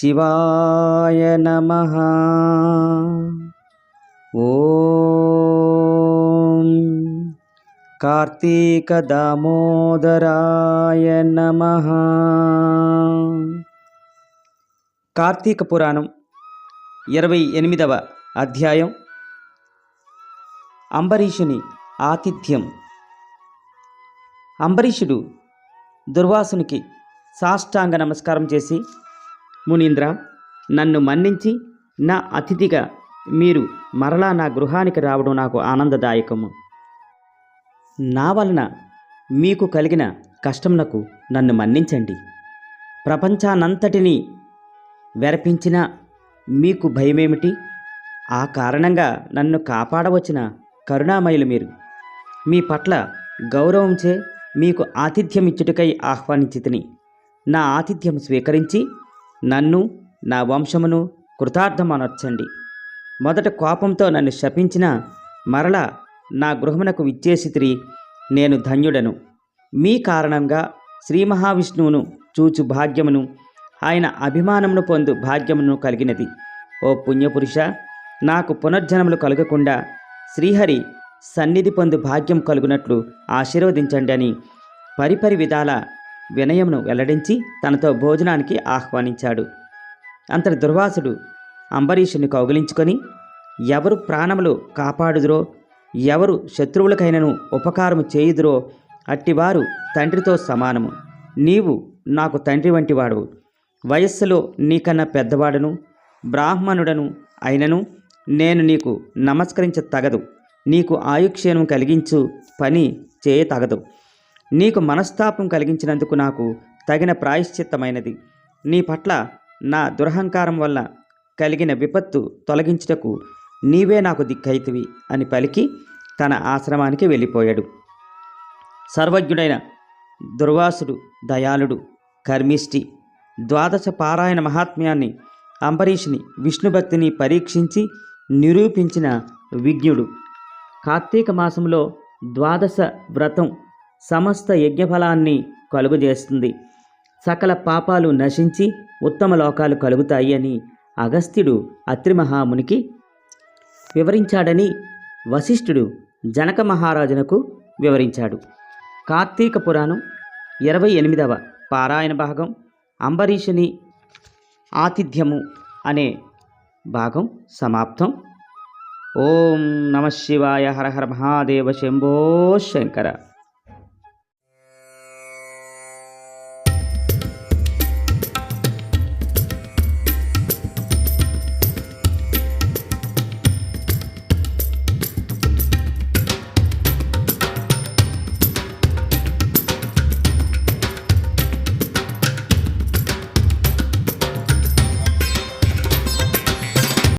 శివాయ నమ. ఓం కార్తీక దామోదరాయ నమ. కార్తీక పురాణం ఇరవై ఎనిమిదవ అధ్యాయం. అంబరీషుని ఆతిథ్యం. అంబరీషుడు దుర్వాసునికి సాష్టాంగ నమస్కారం చేసి మునీంద్ర నన్ను మన్నించి నా అతిథిగా మీరు మరలా నా గృహానికి రావడం నాకు ఆనందదాయకము. నా వలన మీకు కలిగిన కష్టమునకు నన్ను మన్నించండి. ప్రపంచానంతటినీ వెరపించిన మీకు భయమేమిటి? ఆ కారణంగా నన్ను కాపాడవచ్చిన కరుణామయులు మీరు. మీ పట్ల గౌరవంచే మీకు ఆతిథ్యం ఇచ్చుటకై ఆహ్వానించితిని నా ఆతిథ్యం స్వీకరించి నన్ను నా వంశమును కృతార్థమనర్చండి. మొదట కోపంతో నన్ను శపించిన మరల నా గృహమునకు విచ్చేసితిరి నేను ధన్యుడను. మీ కారణంగా శ్రీ మహావిష్ణువును చూచు భాగ్యమును ఆయన అభిమానమును పొందు భాగ్యమును కలిగినది. ఓ పుణ్యపురుష నాకు పునర్జనములు కలగకుండా శ్రీహరి సన్నిధి పొందు భాగ్యం కలుగునట్లు ఆశీర్వదించండి అని పరిపరి విధాల వినయమును వెల్లడించి తనతో భోజనానికి ఆహ్వానించాడు. అంతటి దుర్వాసుడు అంబరీషుని కౌగిలించుకొని ఎవరు ప్రాణములు కాపాడుదురో ఎవరు శత్రువులకైనను ఉపకారము చేయుదురో అట్టివారు తండ్రితో సమానము. నీవు నాకు తండ్రి వంటివాడు వయస్సులో నీకన్నా పెద్దవాడను బ్రాహ్మణుడను అయినను నేను నీకు నమస్కరించ తగదు. నీకు ఆయుక్షేణం కలిగించు పని చేయ తగదు. నీకు మనస్తాపం కలిగించినందుకు నాకు తగిన ప్రాయశ్చిత్తమైనది. నీ పట్ల నా దురహంకారం వల్ల కలిగిన విపత్తు తొలగించుటకు నీవే నాకు దిక్కైతివి అని పలికి తన ఆశ్రమానికి వెళ్ళిపోయాడు. సర్వజ్ఞుడైన దుర్వాసుడు దయాళుడు కర్మిష్టి ద్వాదశ పారాయణ మహాత్మ్యాన్ని అంబరీష్ని విష్ణుభక్తిని పరీక్షించి నిరూపించిన విజ్ఞుడు. కార్తీక మాసంలో ద్వాదశ వ్రతం సమస్త యజ్ఞఫలాన్ని కలుగజేస్తుంది. సకల పాపాలు నశించి ఉత్తమ లోకాలు కలుగుతాయి అని అగస్త్యుడు అత్రిమహామునికి వివరించాడని వశిష్ఠుడు జనక మహారాజునకు వివరించాడు. కార్తీక పురాణం ఇరవై ఎనిమిదవ పారాయణ భాగం అంబరీషుని ఆతిథ్యము అనే భాగం సమాప్తం. ఓం నమ శివాయ హర హర మహాదేవ శంభో శంకర.